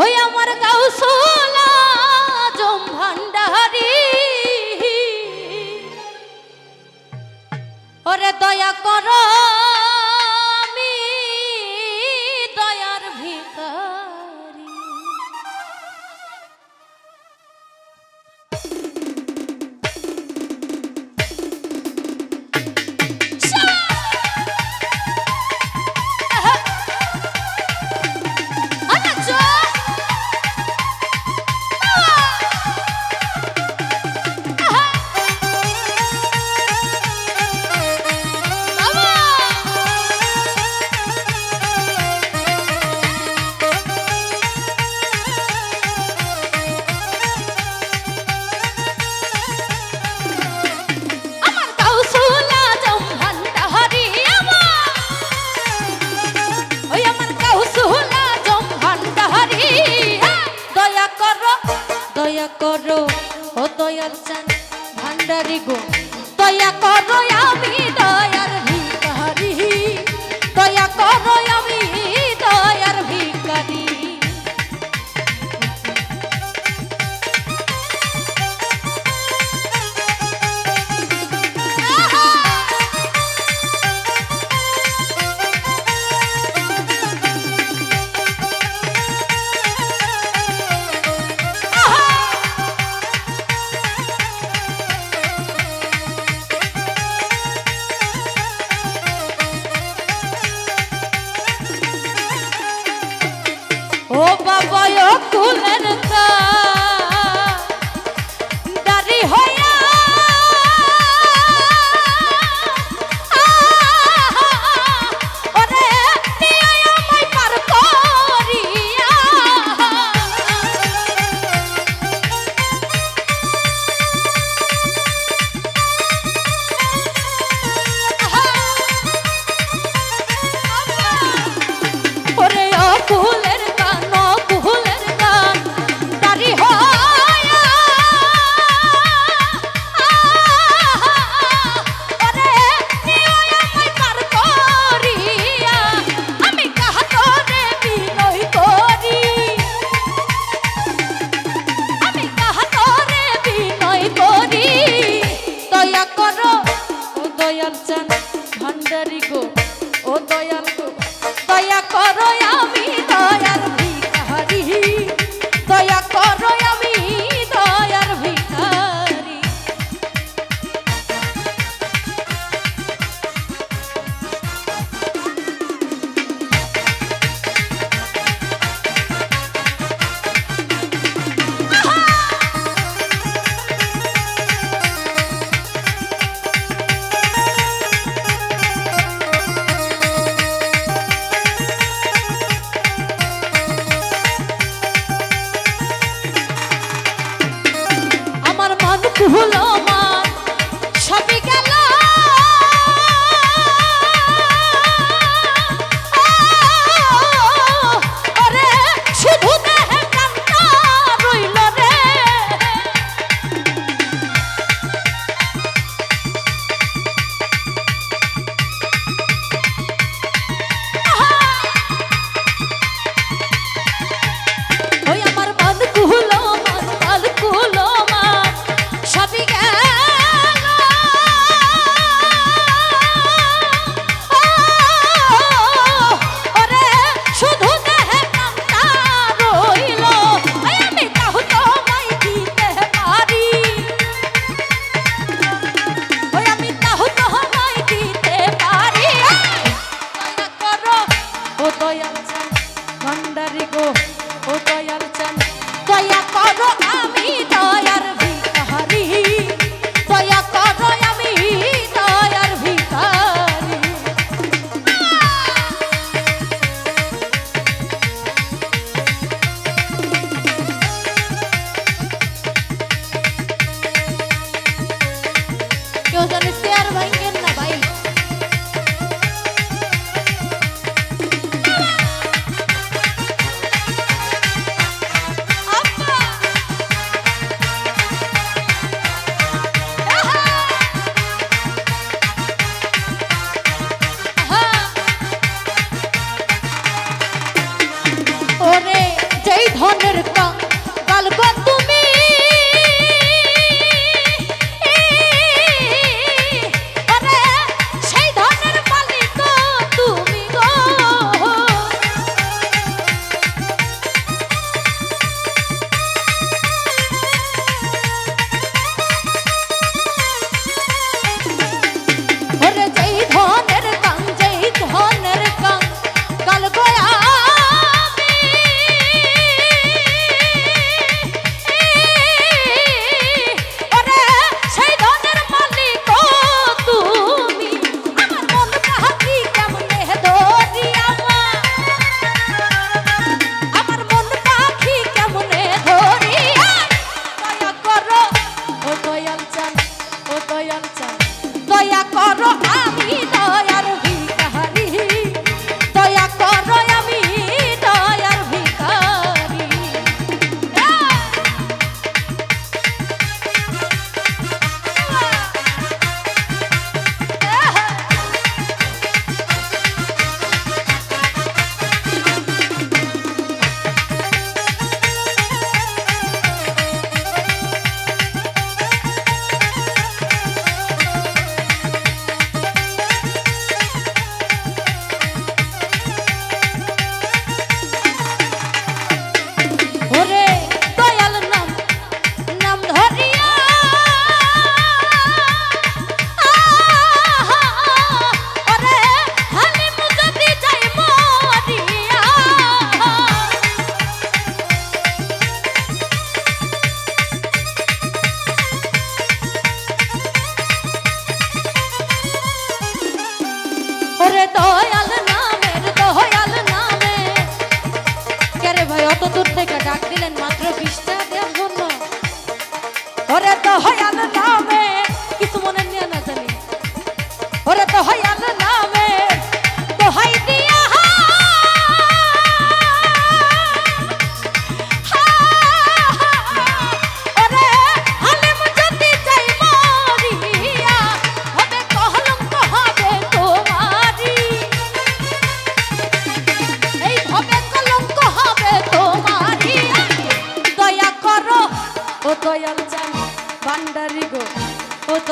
ওই আমার গাউসলা জম ভান্ডারি। ওরে দয়া করো। দয়াল চান ভান্ডারি গো দয়া করো আমি দয়া ভুলের তা চান ভান্ডারি গো ও দয়াল গো। দয়া করো আমি দয়াল বিহারি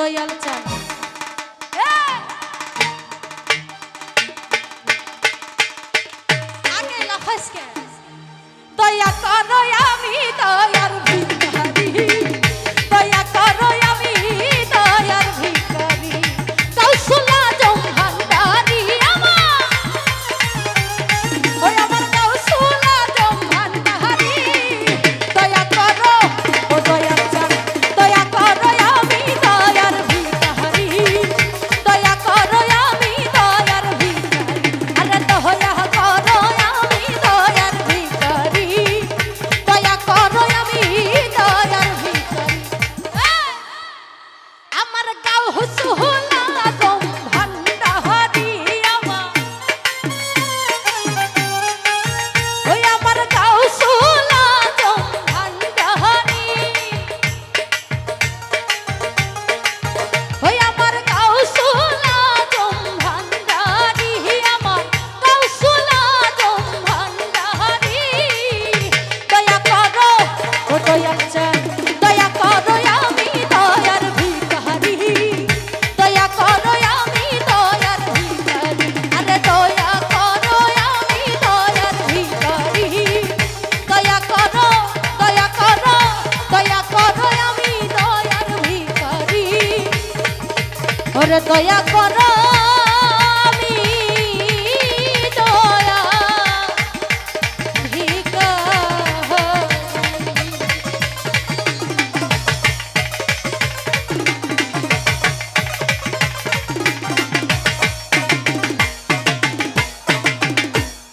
দয়াল চান আমি দয়ার